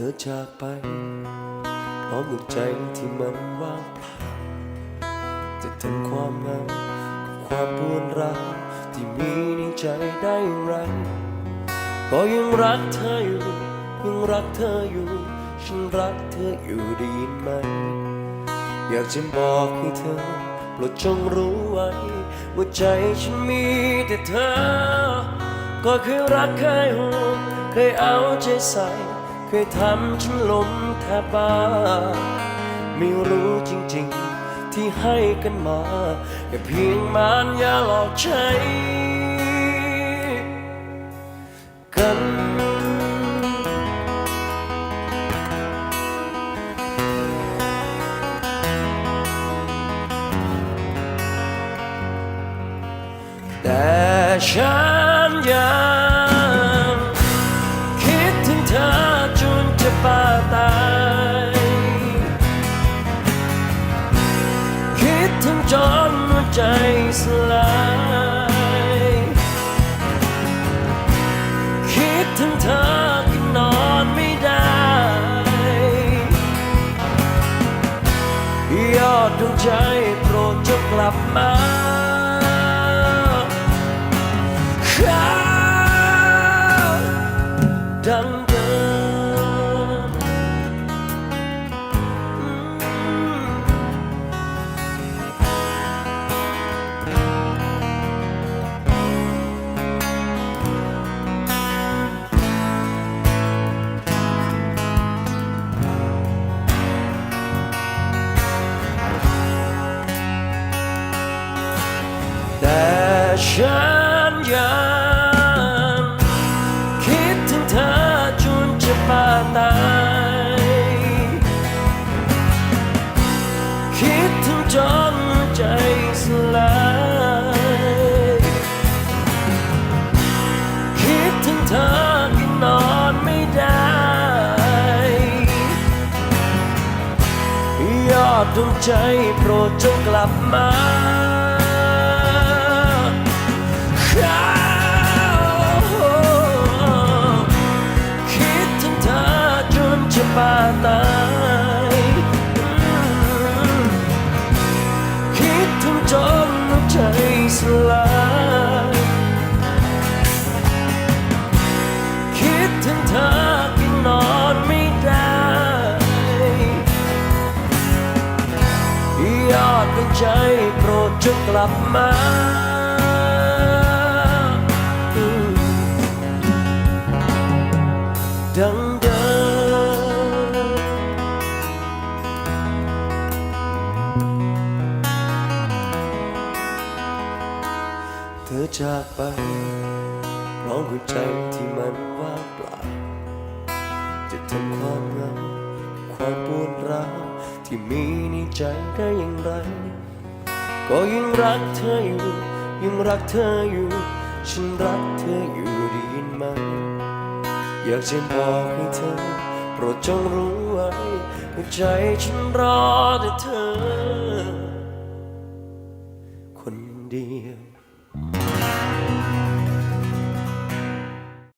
ธอจากไปพร้อมกับใจที่มันว่างเปล่าจะทนความเหงากับความปวดร้าวที่มีในใจได้อย่างไรก็ยังรักเธออยู่ ยังรักเธออยู่ ฉันรักเธออยู่ได้ยินไหม อยากจะบอกให้เธอโปรดจงรู้ไว้ ว่าใจฉันมีแต่เธอ ก็เคยรักเคยห่วงเคยเอาใจใส่ เคยทำฉันล้มแทบบ้า ไม่รู้จริงๆ ที่ให้กันมาแค่เพียงมันอย่าหลอกใช้กันแต่ฉัน ใจสลาย คิดถึงเธอก็นอนไม่ได้ ยอดดวงใจโปรดจงกลับมา ฉันยังคิดถึงเธอจนจะบ้าตาย คิดถึงจนใจสลาย คิดถึงเธอก็นอนไม่ได้ ยอดดวงใจโปรดจงกลับมา บ้าตายคิดถึงจนหัวใจสลายคิดถึงเธอก็นอนไม่ได้ ยอดดวงใจโปรดจงกลับมาดังเดิ อจากไปพร้อมหัวใจที่มันว่างเปล่าจะทนความเหงาความปวดร้าวที่มีในใจได้อย่างไร ก็ยังรักเธออยู่ ยังรักเธออยู่ ฉันรักเธออยู่ได้ยินไหมอยากจะบอกให้เธอ โปรดจงรู้ไว้ว่าใจฉันรอแต่เธอ คนเดียว